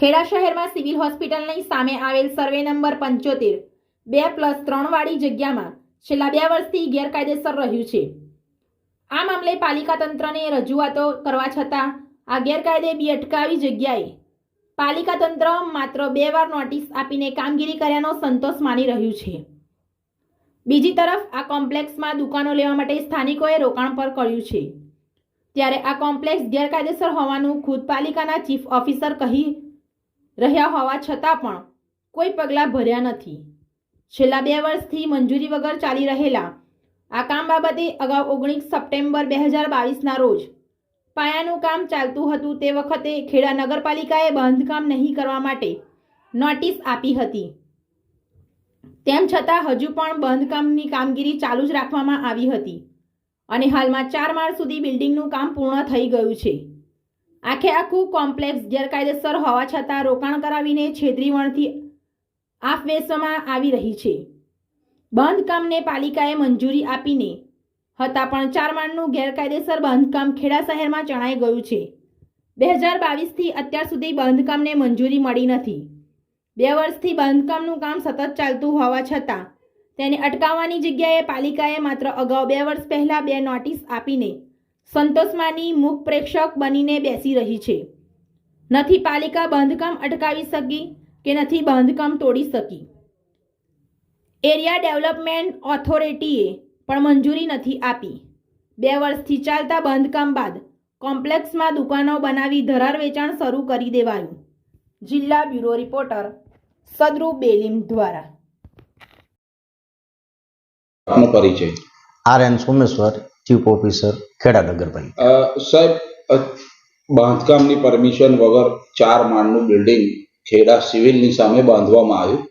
ખેડા શહેરમાં સિવિલ હોસ્પિટલની સામે આવેલ સર્વે નંબર પંચોતેર. બે પ્લસ ત્રણ વાળી જગ્યામાં છેલ્લા બે વર્ષથી ગેરકાયદેસર રહ્યું છે. આ મામલે પાલિકા તંત્રને રજૂઆતો કરવા છતાં આ ગેરકાયદે બી અટકાવી જગ્યાએ. પાલિકા તંત્ર માત્ર બે વાર નોટિસ આપીને કામગીરી કર્યાનો સંતોષ માની રહ્યું છે. બીજી તરફ, આ કોમ્પ્લેક્સમાં દુકાનો લેવા માટે સ્થાનિકોએ રોકાણ પર કર્યું છે. ત્યારે આ કોમ્પ્લેક્સ ગેરકાયદેસર હોવાનું ખુદ પાલિકાના ચીફ ઓફિસર કહી રહ્યા હોવા છતાં પણ કોઈ પગલાં ભર્યા નથી. છેલ્લા બે વર્ષથી મંજૂરી વગર ચાલી રહેલા આ કામ બાબતે અગાઉ ઓગણીસ સપ્ટેમ્બર બે હજાર બાવીસના રોજ પાયાનું કામ ચાલતું હતું તે વખતે ખેડા નગરપાલિકાએ બાંધકામ નહીં કરવા માટે નોટિસ આપી હતી. તેમ છતાં હજુ પણ બાંધકામની કામગીરી ચાલુ જ રાખવામાં આવી હતી અને હાલમાં ચાર માળ સુધી બિલ્ડિંગનું કામ પૂર્ણ થઈ ગયું છે. આખે આખું કોમ્પ્લેક્સ ગેરકાયદેસર હોવા છતાં રોકાણ કરાવીને છેતરીવણથી વેસવામાં આવી રહી છે. બાંધકામને પાલિકાએ મંજૂરી આપીને હતા પણ ચાર માળનું ગેરકાયદેસર બાંધકામ ખેડા શહેરમાં ચણાઈ ગયું છે. બે હજાર બાવીસથી અત્યાર સુધી બાંધકામને મંજૂરી મળી નથી. બે વર્ષથી બાંધકામનું કામ સતત ચાલતું હોવા છતાં તેને અટકાવવાની જગ્યાએ પાલિકાએ માત્ર અગાઉ બે વર્ષ પહેલાં બે નોટિસ આપીને સંતોષમાની મૂક પ્રેક્ષક બનીને બેસી રહી છે. નથી પાલિકા બાંધકામ અટકાવી શકી કે નથી બાંધકામ તોડી શકી? એરિયા ડેવલપમેન્ટ ઓથોરિટીએ પણ મંજૂરી નથી આપી. બે વર્ષથી ચાલતા બાંધકામ બાદ કોમ્પ્લેક્સમાં દુકાનો બનાવી ધરાર વેચાણ શરૂ કરી દેવાયું. જિલ્લા બ્યુરો રિપોર્ટર સદરુ બેલીમ દ્વારા. પરિચય. R N Someshwar chief officer Kheda નગરપાલિકા. સાહેબ બાંધકામની પરમિશન વગર ચાર માળનું બિલ્ડિંગ ખેડા સિવિલની સામે બાંધવામાં આવ્યું.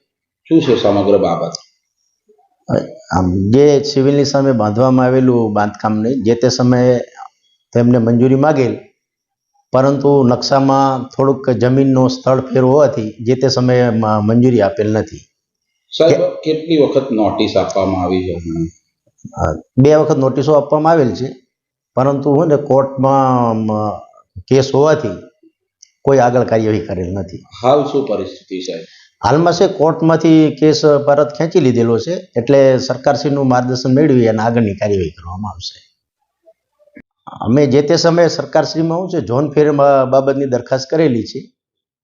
શું છે સમગ્ર બાબત? આમ જે સિવિલની સામે બાંધવામાં આવેલું બાંધકામને જે તે સમયે તેમને મંજૂરી માગેલ પરંતુ નકશામાં થોડુંક જમીનનો સ્થળ ફેર હોવાથી જે તે સમયે મંજૂરી આપેલ નથી. સાહેબ કેટલી વખત નોટિસ આપવામાં આવી છે? બે વખત નોટિસો આપવામાં આવેલ છે. પરંતુ હું ને કોર્ટમાં કેસ હોવાથી કોઈ આગળ કાર્યવાહી કરેલ નથી. હાલ શું પરિસ્થિતિ સાહેબ હાલમાં છે કોર્ટમાંથી કેસ પરત ખેંચી લીધેલો છે એટલે સરકારશ્રીનું માર્ગદર્શન મેળવી અને આગળની કાર્યવાહી કરવામાં આવશે. અમે જે તે સમયે સરકારશ્રીમાં હું છે ઝોન ફેર બાબતની દરખાસ્ત કરેલી છે.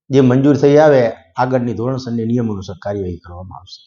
જે મંજૂર થઈ આવે આગળની ધોરણસરની નિયમ અનુસાર કાર્યવાહી કરવામાં આવશે.